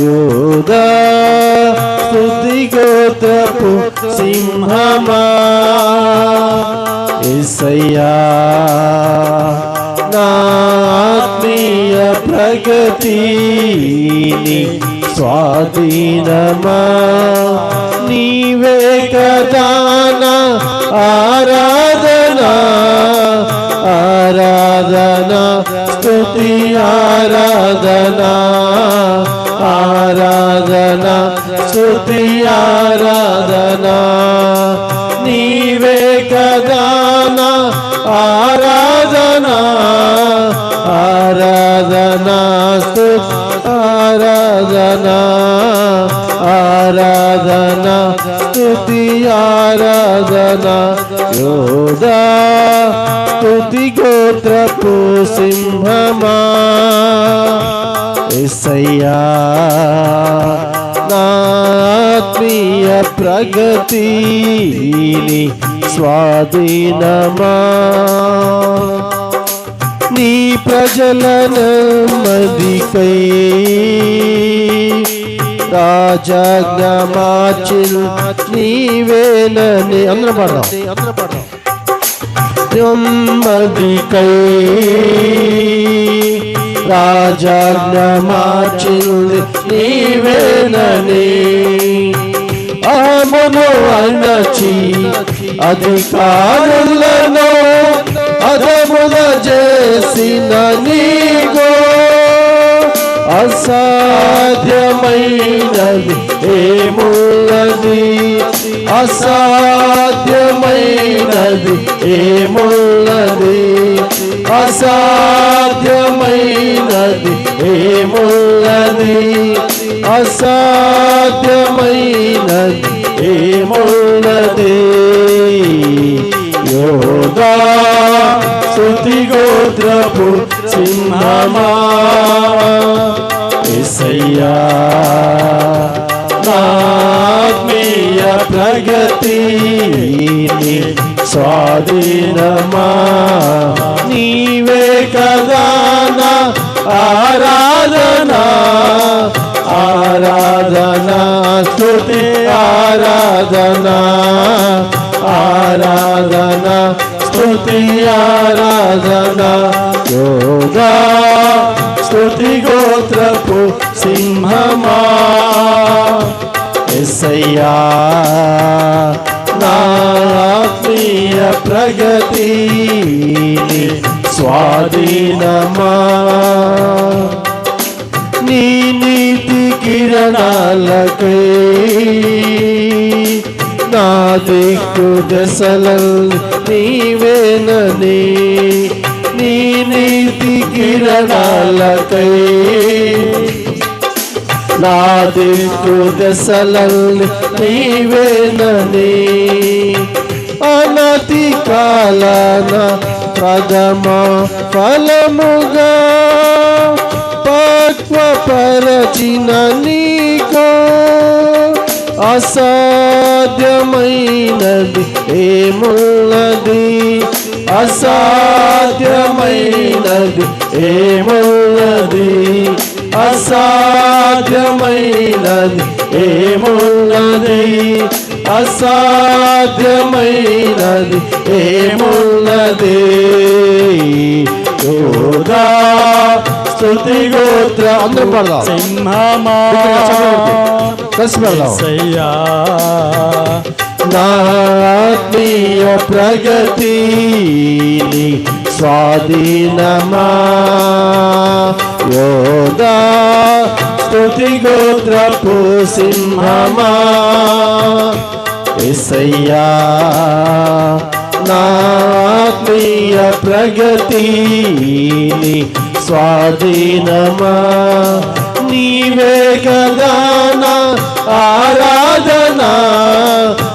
యోదా స్తుతి గోత్రపు సింహమా? ఎసయ్యా నా ఆత్మీయ ప్రగతిని స్వాధీనమా? నీవే కదాన ఆరాధనా? ఆరాధనా స్తుతి ఆరాధనా? స్తుతి ఆరాధనా నీవే కదానా ఆరాధనా ఆరాధనా స్తుతి ఆరాధనా ఆరాధనా స్తుతి ఆరాధనా యోదా స్తుతి గోత్రపు సింహమా ఎసయ్యా నా ఆత్మీయ ప్రగతిని స్వాధీనమా? నీ ప్రజలను మదికై రాజాజ్ఞ మార్చిల్ నీవేనని అందరం పడదాం. అందరం పడదాం. నెమ్మదికై రాజాజ్ఞ మార్చింది నీవేనని ఆమెను అణచి అధికారులను అదముల చేసిన నీగో. అసాధ్యమైనది ఏమున్నది? అసాధ్యమైనది ఏమున్నది? అసా ఏమున్నది? అసాధ్యమైనది ఏమున్నది? యోగా శృతి గోత్రపు సింహమా? ఎసయ్యా ఆత్మీయ ప్రగతిని స్వాధీనమా? నీవే కదా నా ఆరాధనా ఆరాధనా స్తుతి ఆరాధనా ఆరాధనా స్తుతి ఆరాధనా యోగా స్తుతి గోత్రపు సింహమా ఎస్సయ్యా నా ఆత్మీయ ప్రగతి స్వాధీనమా? నీ నీతి కిరణాలకై నా దిక్కు దశలల్ నీవేనని నీ నీతి కిరణాలకై నా దిక్కు దశలల్ నీవేనని అనతి కాలన పదమ ఫలముగా పక్వపరచిన నీకో అసాధ్యమైనది ఏమున్నది? అసాధ్యమైనది ఏమున్నది? అసాధ్యమైనది ఏమున్నది? అసాధ్యమైనది ఏమున్నది? యోగా స్తుతి గోత్ర అందరం పడదాం. సింహమా కలిసి పడదాం. నా ఆత్మీయ ప్రగతిని స్వాధీనమా? యోగా స్తుతి గోత్రపు సింహమా ఎసయ్యా నాత్మీయ ప్రగతి స్వాధీనమా? నీవే కదా ఆరాధనా?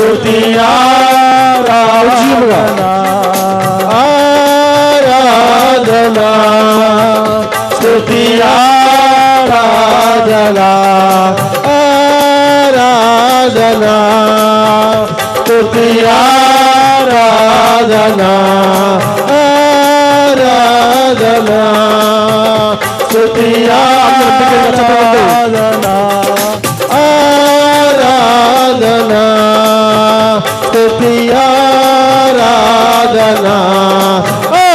ஸ்துதியா ஆராதனா. ஸ்துதியா ஆராதனா. ஆராதனா ஸ்துதியா ஆராதனா. ஆராதனா ஸ்துதியா ஆராதனா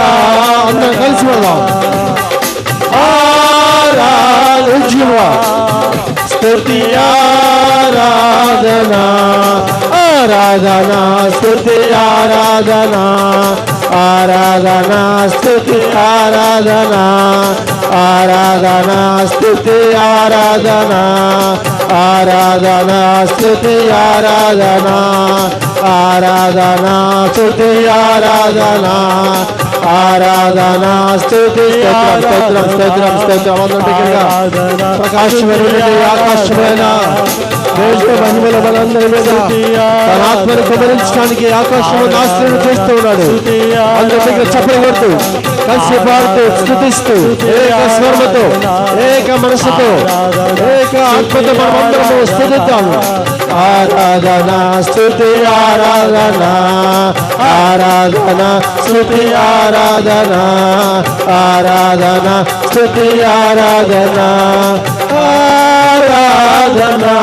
అందరం కలిసి వెళ్దాం. ఆరాధ్యువ స్థుతి ఆరాధనా ఆరాధనా స్థుతి ఆరాధనా ఆరాధనా స్థుతి ఆరాధనా. ఆరాధన స్తుతి ఆరాధన ఆరాధన స్తుతి ఆరాధన ఆరాధన స్థుతి ఆరాధన ఆరాధన స్థుతి స్తోత్రం స్తోత్రం స్తోత్రం ప్రకాశమైన ఆకాశమైన దేశ మహిమల మనందరి మీద తన ఆత్మను కుమరించడానికి ఆకాశం ఆశ్రయం చేస్తూ ఉన్నాడు. అందరి దగ్గర చెప్పలు కొడుతూ కలిసి పాడుతూ స్థుతిస్తూ ఏక స్వర్మతో ఏక మనసుతో ఏక ఆత్మతో మనమందరము స్థుతిద్దాము ఆరాధన స్థుతి ఆరాధన ఆరాధన స్థుతి ఆరాధన ఆరాధన స్థుతి ఆరాధన. आराधना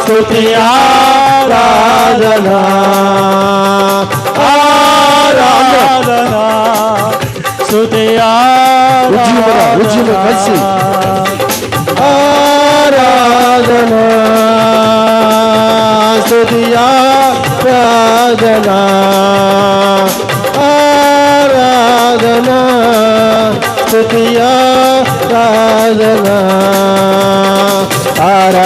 स्तुति आराधना आराधना स्तुति आराधना उज्जीवन उज्जीवन आराधना स्तुति आराधना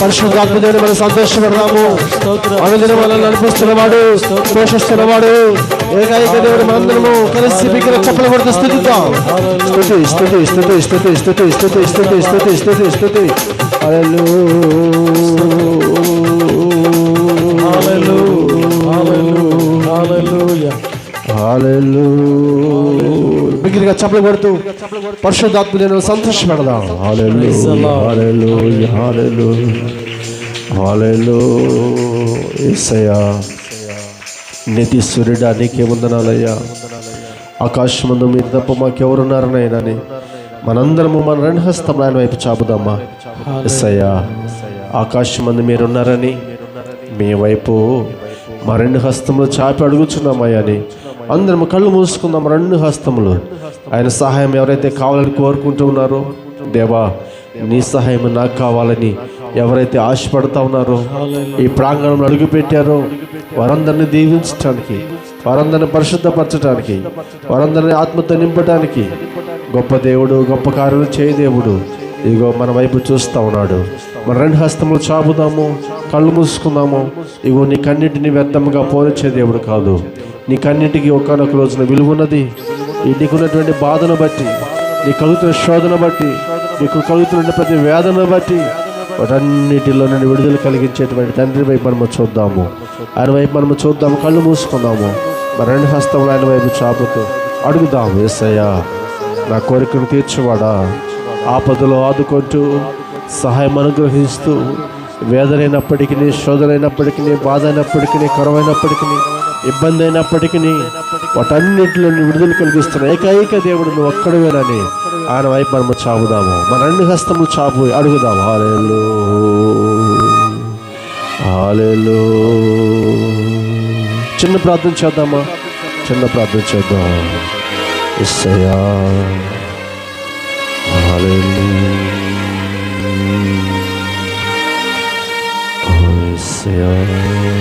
పరిశుద్ధాత్మదేవుని మనం సంతోషపడదాము అనుదిన మనల్ని నడిపిస్తున్నవాడు పోషిస్తున్నవాడు ఏకైక దేవుడు మనందరము కలిసి బిగ్గర చెప్పలు కొడుతూ స్థుతిద్దాం స్థుతి స్థుతి స్థుతి స్థుతి స్థుతి స్థుతి స్థుతి స్థుతి స్థుతి స్థుతి బిగ్గరగా చెప్పలు హల్లెలూయా హల్లెలూయా హల్లెలూయా యేసయ్యా నిధి సూర్యుడా నీకే వందనాలయ్యా. ఆకాశమందు మీరు తప్ప మాకెవరున్నారనైనాని మనందరము మన రెండు హస్తం ఆయన వైపు చాపుదామా. ఎస్సయ్యా ఆకాశం మంది మీరున్నారని మీ వైపు మా రెండు హస్తములు చాపి అడుగుచున్నామయ్యా అని అందరం కళ్ళు మూసుకుందాం రెండు హస్తములు. ఆయన సహాయం ఎవరైతే కావాలని కోరుకుంటూ ఉన్నారో దేవా నీ సహాయం నాకు కావాలని ఎవరైతే ఆశపడతా ఉన్నారో ఈ ప్రాంగణంలో అడుగుపెట్టారో వారందరిని దీవించడానికి వారందరిని పరిశుద్ధపరచడానికి వారందరిని ఆత్మతో నింపడానికి గొప్ప దేవుడు గొప్ప కార్యం చేయ దేవుడు. ఇదిగో మన వైపు చూస్తూ ఉన్నాడు. మన రెండు హస్తములు చాపుదాము కళ్ళు మూసుకుందాము. ఇగో నీ కన్నిటిని వ్యర్థముగా పోనిచ్చే దేవుడు కాదు. నీకన్నిటికీ ఒకనొక రోజున విలువ ఉన్నది నీకున్నటువంటి బాధను బట్టి నీ కలుగుతున్న శోధన బట్టి నీకు కలుగుతున్న ప్రతి వేదన బట్టి వాటన్నిటిలో నుండి విడుదల కలిగించేటువంటి తండ్రి వైపు మనము చూద్దాము. ఆయన వైపు మనము చూద్దాము కళ్ళు మూసుకుందాము. మరి రెండు హస్తములు ఆయన వైపు చాపుతూ అడుగుదాము ఏసయ్యా నా కోరికను తీర్చువాడా? ఆపదలో ఆదుకుంటూ సహాయం అనుగ్రహిస్తూ వేదనైనప్పటికీ శోధనైనప్పటికీ బాధ అయినప్పటికీ కరువైనప్పటికీ ఇబ్బంది అయినప్పటికీ వాటన్నింటిలో విడుదల కలిగిస్తున్న ఏకైక దేవుడు నువ్వు ఒక్కడవేనని ఆయన వైపు మనము చాపుదాము. మన అన్ని హస్తము చాపు అడుగుదాము. ఆలేలు ఆలేలు చిన్న ప్రార్థన చేద్దామా? చిన్న ప్రార్థన చేద్దాం. ఇస్సయా ఇస్సయా